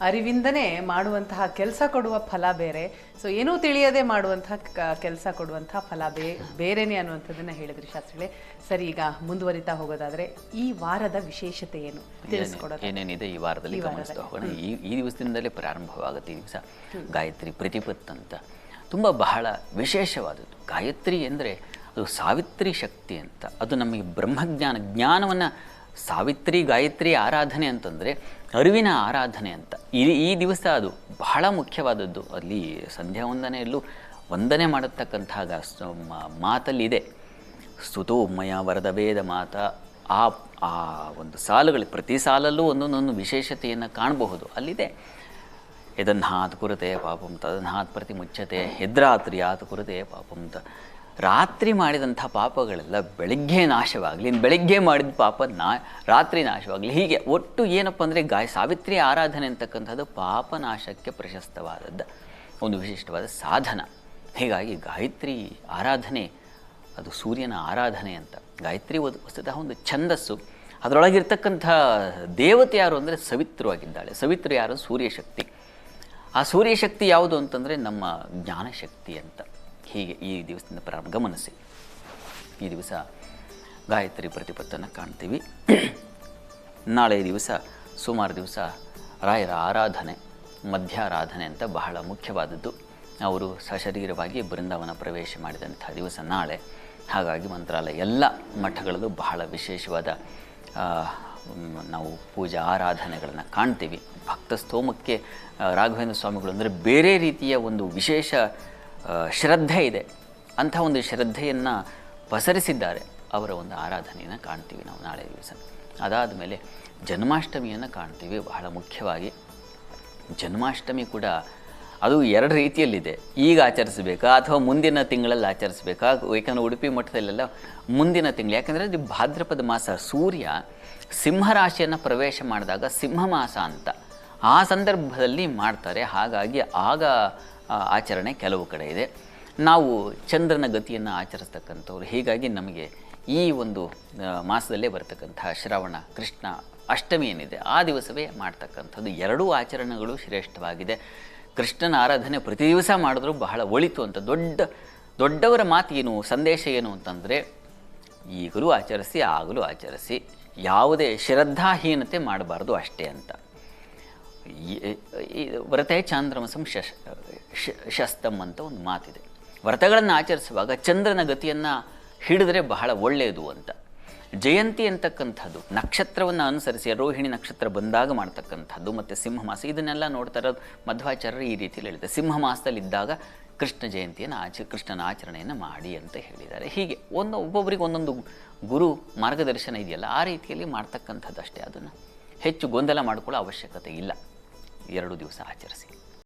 ಅರಿವಿಂದನೇ ಮಾಡುವಂತಹ ಕೆಲಸ ಕೊಡುವ ಫಲ ಬೇರೆ. ಸೊ ಏನೂ ತಿಳಿಯದೆ ಮಾಡುವಂತಹ ಕೆಲಸ ಕೊಡುವಂತಹ ಫಲ ಬೇ ಬೇರೆನೆ ಅನ್ನುವಂಥದ್ದನ್ನ ಹೇಳಿದ್ರಿ ಶಾಸ್ತ್ರಿಗಳೇ. ಸರಿ ಈಗ ಮುಂದುವರಿತಾ ಹೋಗೋದಾದ್ರೆ ಈ ವಾರದ ವಿಶೇಷತೆ ಏನು? ತಿಳಿಸ್ಕೊಡೋದು? ಏನೇನಿದೆ ಈ ವಾರದಲ್ಲಿ ಗಮನಿಸ್ತಾ ಹೋಗೋಣ. ಈ ಈ ದಿವಸದಿಂದಲೇ ಪ್ರಾರಂಭವಾಗುತ್ತೆ ಈ ದಿವಸ ಗಾಯತ್ರಿ ಪ್ರತಿಪತ್ ಅಂತ. ತುಂಬ ಬಹಳ ವಿಶೇಷವಾದದ್ದು. ಗಾಯತ್ರಿ ಅಂದರೆ ಅದು ಸಾವಿತ್ರಿ ಶಕ್ತಿ ಅಂತ. ಅದು ನಮಗೆ ಬ್ರಹ್ಮಜ್ಞಾನ ಜ್ಞಾನವನ್ನು ಸಾವಿತ್ರಿ ಗಾಯತ್ರಿ ಆರಾಧನೆ ಅಂತಂದರೆ ಅರಿವಿನ ಆರಾಧನೆ ಅಂತ. ಈ ಈ ದಿವಸ ಅದು ಬಹಳ ಮುಖ್ಯವಾದದ್ದು. ಅಲ್ಲಿ ಸಂಧ್ಯಾ ವಂದನೆಯಲ್ಲೂ ವಂದನೆ ಮಾಡತಕ್ಕಂತಹ ಮಾತಲ್ಲಿದೆ. ಸ್ತುತೋ ಮಯ ವರದ ವೇದ ಮಾತ. ಆ ಆ ಒಂದು ಸಾಲುಗಳು ಪ್ರತಿ ಸಾಲಲ್ಲೂ ಒಂದೊಂದೊಂದು ವಿಶೇಷತೆಯನ್ನು ಕಾಣಬಹುದು. ಅಲ್ಲಿದೆ. ಯದನ್ಹಾತ್ ಕುರತೆ ಪಾಪಂ ತದನ್ಹಾತ್ ಪ್ರತಿ ಮುಚ್ಚತೆ ಹೆದ್ರಾತ್ರಿ ಆತ ಕುರತೆ ಪಾಪಂ ತ. ರಾತ್ರಿ ಮಾಡಿದಂಥ ಪಾಪಗಳೆಲ್ಲ ಬೆಳಗ್ಗೆ ನಾಶವಾಗಲಿ ಬೆಳಗ್ಗೆ ಮಾಡಿದ ಪಾಪ ನಾ, ರಾತ್ರಿ ನಾಶವಾಗಲಿ. ಹೀಗೆ ಒಟ್ಟು ಏನಪ್ಪ ಅಂದರೆ ಗಾಯ, ಸಾವಿತ್ರಿ ಆರಾಧನೆ ಅಂತಕ್ಕಂಥದ್ದು ಪಾಪನಾಶಕ್ಕೆ ಪ್ರಶಸ್ತವಾದದ್ದು, ಒಂದು ವಿಶಿಷ್ಟವಾದ ಸಾಧನ. ಹೀಗಾಗಿ ಗಾಯತ್ರಿ ಆರಾಧನೆ, ಅದು ಸೂರ್ಯನ ಆರಾಧನೆ ಅಂತ. ಗಾಯತ್ರಿ ಒಂದು ವಸ್ತುತಃ ಒಂದು ಛಂದಸ್ಸು. ಅದರೊಳಗಿರ್ತಕ್ಕಂಥ ದೇವತೆ ಯಾರು ಅಂದರೆ ಸವಿತ್ರವಾಗಿದ್ದಾಳೆ ಸವಿತ್ರು ಯಾರು? ಸೂರ್ಯಶಕ್ತಿ. ಆ ಸೂರ್ಯಶಕ್ತಿ ಯಾವುದು ಅಂತಂದರೆ ನಮ್ಮ ಜ್ಞಾನಶಕ್ತಿ ಅಂತ. ಹೀಗೆ ಈ ದಿವಸದಿಂದ ಪ್ರಾರಂಭ, ಗಮನಿಸಿ. ಈ ದಿವಸ ಗಾಯತ್ರಿ ಪ್ರತಿಪತ್ತನ್ನು ಕಾಣ್ತೀವಿ. ನಾಳೆ ದಿವಸ ಸುಮಾರು ದಿವಸ ರಾಯರ ಆರಾಧನೆ, ಮಧ್ಯಾರಾಧನೆ ಅಂತ ಬಹಳ ಮುಖ್ಯವಾದದ್ದು. ಅವರು ಸಶರೀರವಾಗಿ ಬೃಂದಾವನ ಪ್ರವೇಶ ಮಾಡಿದಂಥ ದಿವಸ ನಾಳೆ. ಹಾಗಾಗಿ ಮಂತ್ರಾಲಯ ಎಲ್ಲ ಮಠಗಳಲ್ಲೂ ಬಹಳ ವಿಶೇಷವಾದ ನಾವು ಪೂಜಾ ಆರಾಧನೆಗಳನ್ನು ಕಾಣ್ತೀವಿ. ಭಕ್ತ ಸ್ತೋಮಕ್ಕೆ ರಾಘವೇಂದ್ರ ಸ್ವಾಮಿಗಳು ಅಂದರೆ ಬೇರೆ ರೀತಿಯ ಒಂದು ವಿಶೇಷ ಶ್ರದ್ಧೆ ಇದೆ. ಅಂಥ ಒಂದು ಶ್ರದ್ಧೆಯನ್ನು ಪಸರಿಸಿದ್ದಾರೆ. ಅವರ ಒಂದು ಆರಾಧನೆಯನ್ನು ಕಾಣ್ತೀವಿ ನಾವು ನಾಳೆ ದಿವಸ. ಅದಾದ ಮೇಲೆ ಜನ್ಮಾಷ್ಟಮಿಯನ್ನು ಕಾಣ್ತೀವಿ ಬಹಳ ಮುಖ್ಯವಾಗಿ. ಜನ್ಮಾಷ್ಟಮಿ ಕೂಡ ಅದು ಎರಡು ರೀತಿಯಲ್ಲಿದೆ. ಈಗ ಆಚರಿಸಬೇಕಾ ಅಥವಾ ಮುಂದಿನ ತಿಂಗಳಲ್ಲಿ ಆಚರಿಸಬೇಕಾ? ಏಕೆಂದರೆ ಉಡುಪಿ ಮಠದಲ್ಲೆಲ್ಲ ಮುಂದಿನ ತಿಂಗಳು. ಯಾಕಂದರೆ ಅದು ಭಾದ್ರಪದ ಮಾಸ, ಸೂರ್ಯ ಸಿಂಹರಾಶಿಯನ್ನು ಪ್ರವೇಶ ಮಾಡಿದಾಗ ಸಿಂಹ ಮಾಸ ಅಂತ ಆ ಸಂದರ್ಭದಲ್ಲಿ ಮಾಡ್ತಾರೆ. ಹಾಗಾಗಿ ಆಗ ಆಚರಣೆ ಕೆಲವು ಕಡೆ ಇದೆ. ನಾವು ಚಂದ್ರನ ಗತಿಯನ್ನು ಆಚರಿಸ್ತಕ್ಕಂಥವ್ರು. ಹೀಗಾಗಿ ನಮಗೆ ಈ ಒಂದು ಮಾಸದಲ್ಲೇ ಬರ್ತಕ್ಕಂತಹ ಶ್ರಾವಣ, ಕೃಷ್ಣ ಅಷ್ಟಮಿ ಏನಿದೆ, ಆ ದಿವಸವೇ ಮಾಡ್ತಕ್ಕಂಥದ್ದು. ಎರಡೂ ಆಚರಣೆಗಳು ಶ್ರೇಷ್ಠವಾಗಿದೆ. ಕೃಷ್ಣನ ಆರಾಧನೆ ಪ್ರತಿ ದಿವಸ ಮಾಡಿದ್ರೂ ಬಹಳ ಒಳಿತು ಅಂತ. ದೊಡ್ಡ, ದೊಡ್ಡವರ ಮಾತು ಏನು, ಸಂದೇಶ ಏನು ಅಂತಂದರೆ, ಈಗಲೂ ಆಚರಿಸಿ, ಆಗಲೂ ಆಚರಿಸಿ, ಯಾವುದೇ ಶ್ರದ್ಧಾಹೀನತೆ ಮಾಡಬಾರ್ದು ಅಷ್ಟೇ ಅಂತ. ವ್ರತೆ ಚಾಂದ್ರಮಸಂ ಶಶ್ ಶಸ್ತಂ ಅಂತ ಒಂದು ಮಾತಿದೆ. ವ್ರತಗಳನ್ನು ಆಚರಿಸುವಾಗ ಚಂದ್ರನ ಗತಿಯನ್ನು ಹಿಡಿದ್ರೆ ಬಹಳ ಒಳ್ಳೆಯದು ಅಂತ. ಜಯಂತಿ ಅಂತಕ್ಕಂಥದ್ದು, ನಕ್ಷತ್ರವನ್ನು ಅನುಸರಿಸಿ ರೋಹಿಣಿ ನಕ್ಷತ್ರ ಬಂದಾಗ ಮಾಡ್ತಕ್ಕಂಥದ್ದು ಮತ್ತು ಸಿಂಹ ಮಾಸ, ಇದನ್ನೆಲ್ಲ ನೋಡ್ತಾ ಇರೋದು ಮಧ್ವಾಚಾರ್ಯರು ಈ ರೀತಿಯಲ್ಲಿ ಹೇಳಿದೆ ಸಿಂಹ ಮಾಸದಲ್ಲಿದ್ದಾಗ ಕೃಷ್ಣ ಜಯಂತಿಯನ್ನು ಆಚ, ಕೃಷ್ಣನ ಆಚರಣೆಯನ್ನು ಮಾಡಿ ಅಂತ ಹೇಳಿದ್ದಾರೆ. ಹೀಗೆ ಒಂದು, ಒಬ್ಬೊಬ್ಬರಿಗೆ ಒಂದೊಂದು ಗುರು ಮಾರ್ಗದರ್ಶನ ಇದೆಯಲ್ಲ, ಆ ರೀತಿಯಲ್ಲಿ ಮಾಡ್ತಕ್ಕಂಥದ್ದು ಅಷ್ಟೇ ಅದನ್ನು ಹೆಚ್ಚು ಗೊಂದಲ ಮಾಡಿಕೊಳ್ಳೋ ಅವಶ್ಯಕತೆ ಇಲ್ಲ. ಎರಡು ದಿವಸ ಆಚರಿಸಿ.